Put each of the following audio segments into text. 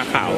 าขาว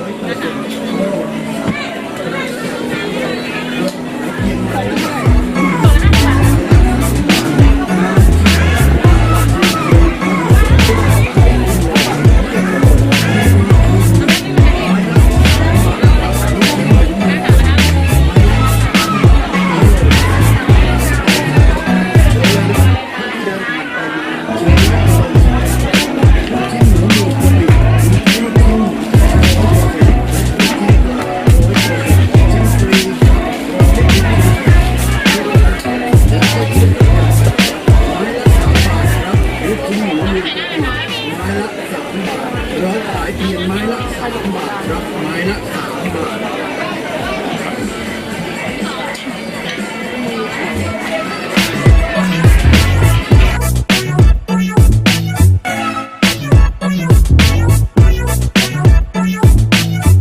ร้อยขายเพียงไม้ละสามบาทครับไม้ละสามบาท